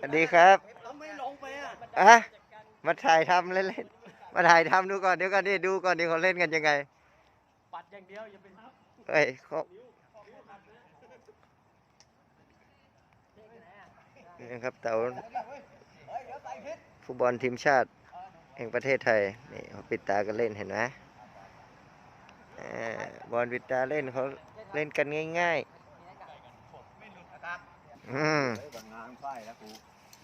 สวัสดีครับอะมาถ่ายทำเล่นๆ มาถ่ายทำดูก่อนเดี๋ยวก่อนนี่ดูก่อนนี่เขาเล่นกันยังไง ปัดอย่างเดียวอย่าไปทับเฮ้ยเขานี่นะครับเต๋าฟุตบอลทีมชาติแห่งประเทศไทย นี่เขาปิดตากันเล่นเห็นไหมบอลปิดตาเล่นเขาเล่นกันง่ายๆ อืม บางงานไฟแล้วกู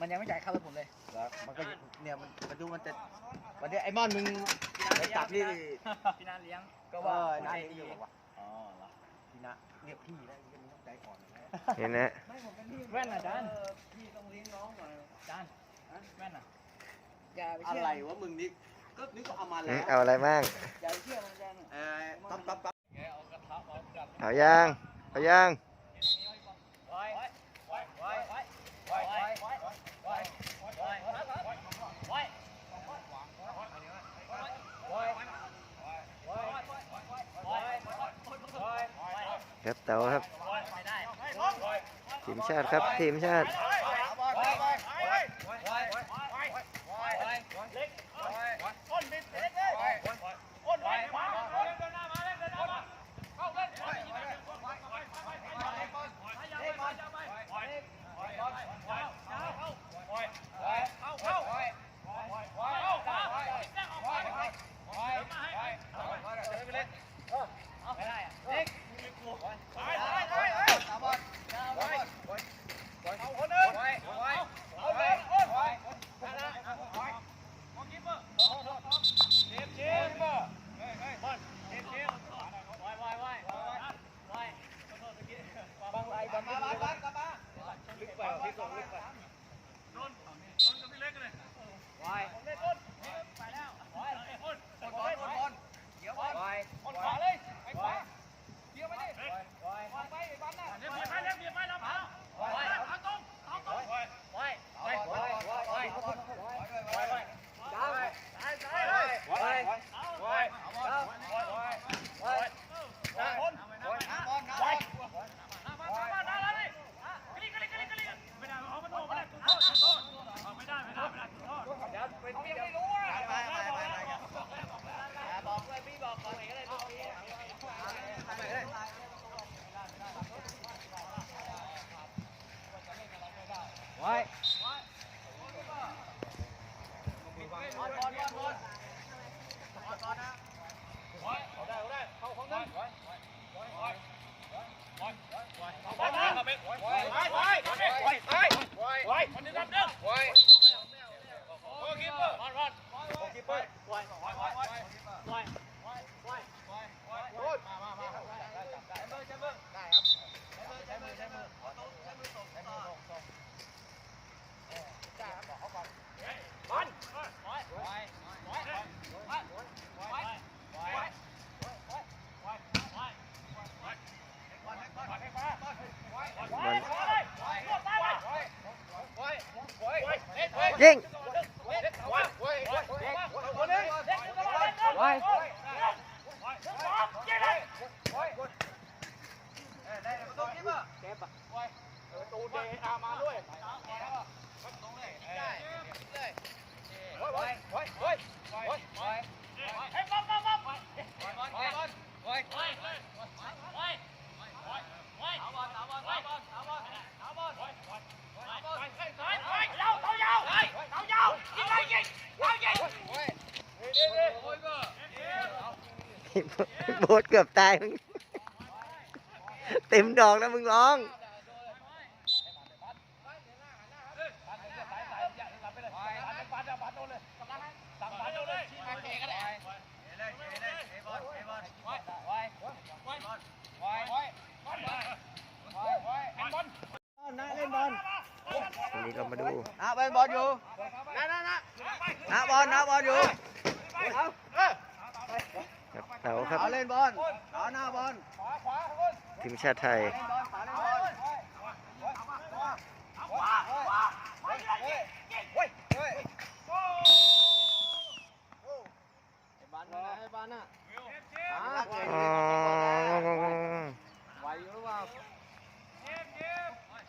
มันยังไม่จ่ายค่ารถผมเลย แล้วมันก็เนี่ยมันมันดูมันจะวันนี้ไอ้มอนมึงไปจับที่พี่นันเลี้ยงก็ว่าน้าเลี้ยงอยู่บอกว่าอ๋อเหรอพี่นะเรียกพี่แล้วมึงต้องใจอ่อนนะเห็นนะแว่นอะจานพี่ต้องเลี้ยงน้องหน่อยจานแว่นอะอย่าไปอะเชื่อไรวะมึงนี่ก็นึกว่าเอามาอืแล้มวเอาอะไรบ้างอย่าไปเชื่อมันจานเออปั๊บปั๊บปั๊บเอายางเอายาง ครับเต๋าครับ ทีมชาติครับทีมชาติ ที่ส่งลูกไปนนนนกับพี่เล็กเลยวายไปแล้ววายบอลบอลบอลเดี๋ยวบอลบอลขวาเลย ยิงเก็บอะประตูเดอามาด้วย โบ๊ทเกือบตายมึงเต็มดอกแล้วมึงร้องนี่เรามาดูนะบอลอยู่นะนะนะนะบอลนะบอลอยู่าครับ เอาเล่นบอลเอาหน้าบอลขวาทีมชาติไทยไหวอยู่หรือเปล่า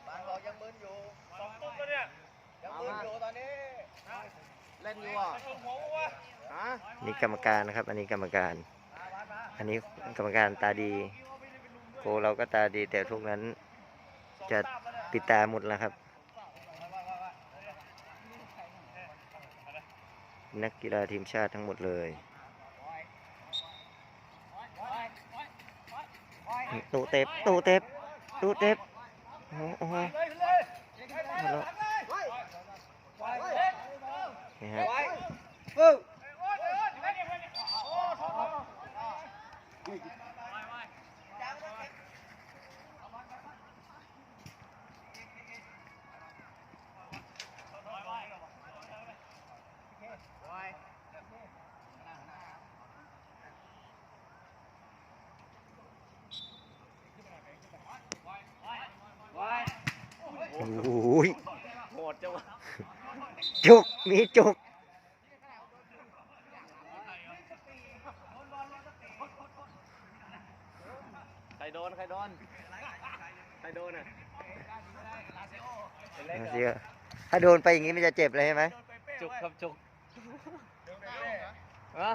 บานบอกยังมึนอยู่สองตุ้มแล้วเนี่ยยังมึนอยู่ตอนนี้เล่นอยู่อะนี่กรรมการนะครับ อันนี้กรรมการ อันนี้กรรมการตาดีโกเราก็ตาดีแต่ทุกนั้น จะปิดตาหมดแล้วครับ นักกีฬาทีมชาติทั้งหมดเลยตูเต็บตูเต็บตูเต็บโอ้โหเอาละนี่ฮะ โอ้ยโหดจังวะจุกมีจุก ใคร โดน ใครโดน ใครโดนอะเสียถ้าโดนไปอย่างนี้มันจะเจ็บเลยใช่ไหมจุกครับจุกอะ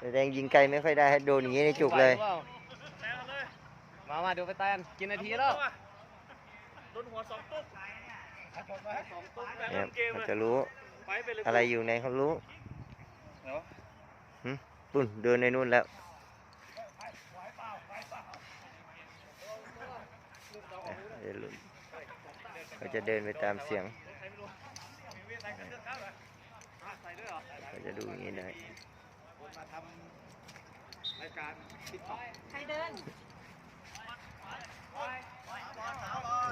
แต่แดงยิงไกลไม่ค่อยได้ให้โดนอย่างนี้นี่จุกเลยไหวปามามาดูไปแตนกินนาทีแล้วโดนหัวสองตุ๊บสองตุ๊บแบบเนี่ยเกมมันเลยจะรู้ไปไปเลยอะไรอยู่ในเขารู้หึปุ่นเดินในนู่นแล้ว เดี๋ยวลุ้นเขาจะเดินไปตามเสียงเขาจะดูอย่างนี้ได้ใครเดิน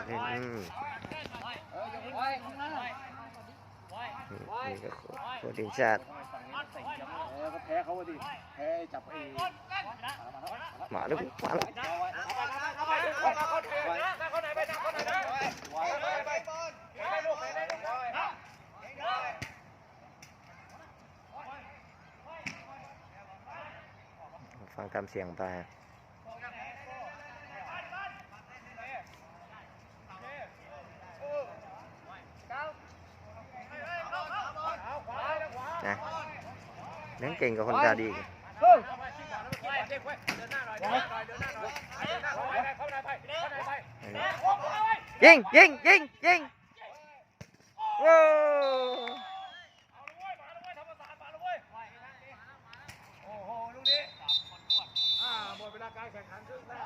อืมอืมนี่ก็โคตรทีมชาติ แล้วก็แพ้เขาดิ แพ้จับเอมาแล้วมาแล้วฟังตามเสียงไป นะนั่ง เก่งกับคนตาดีอีกยิงยิงยิงยิงโว้วหมดเวลาการแข่งขันครึ่งแรก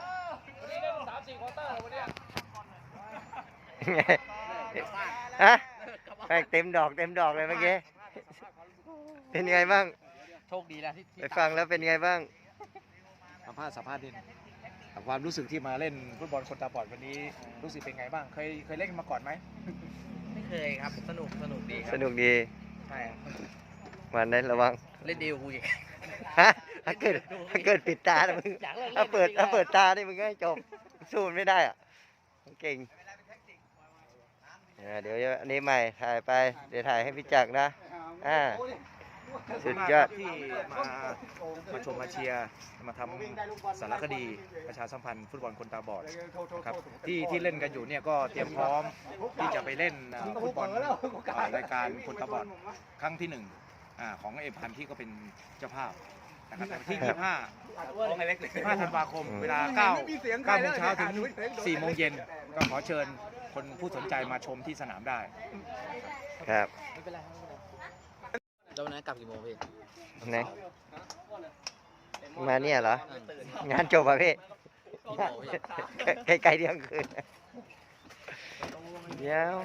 วันนี้เล่นสามสี่ควอเตอร์วันนี้ฮะแป้งเต็มดอกเต็มดอกเลยเมื่อกี้ เป็นไงบ้าง โชคดีแล้วที่ไปฟังแล้วเป็นไงบ้าง สัมภาษณ์สัมภาษณ์ดินความรู้สึกที่มาเล่นฟุตบอลคนตาบอดวันนี้รู้สึกเป็นไงบ้าง เคยเคยเล่นมาก่อนไหมไม่เคยครับ สนุกสนุกดีคสรับนุกดีใช่ครับวันนั้นระวังเล่นดีกว่ากูอีกฮะถ้าเกิดถ้าเกิดปิดตานะมึงอยากเลิกเล่นถ้าเปิดจริงๆถ้าอะเปิดตานี่มึงก็ให้จบสู้มันไม่ได้อะเก่งอ่าเดี๋ยวอันนี้ใหม่ถ่ายไปเดี๋ยวถ่ายให้พี่จักรนะอ่า สุดยอด ที่มามาชมมาเชียร์มาทำสารคดีประชาสัมพันธ์ฟุตบอลคนตาบอดครับที่ที่เล่นกันอยู่เนี่ยก็เตรียมพร้อมที่จะไปเล่นอ่าฟุตบอลอ่ารายการคนตาบอดครั้งที่หนึ่งอ่าของเอพันที่ก็เป็นเจ้าภาพนะครับวันที่ 25 25ธันวาคมอืมเวลา9 9โมงเช้าถึง4โมงเย็นก็ขอเชิญคนผู้สนใจมาชมที่สนามได้ ครับ ไม่เป็นไร แล้ววันนั้นกลับกี่โมงพี่ไหนมาเนี่ยเหรอ งานจบอะพี่กี่โมงพี่ใกล้ๆเที่ยงคืนเดี๋ยว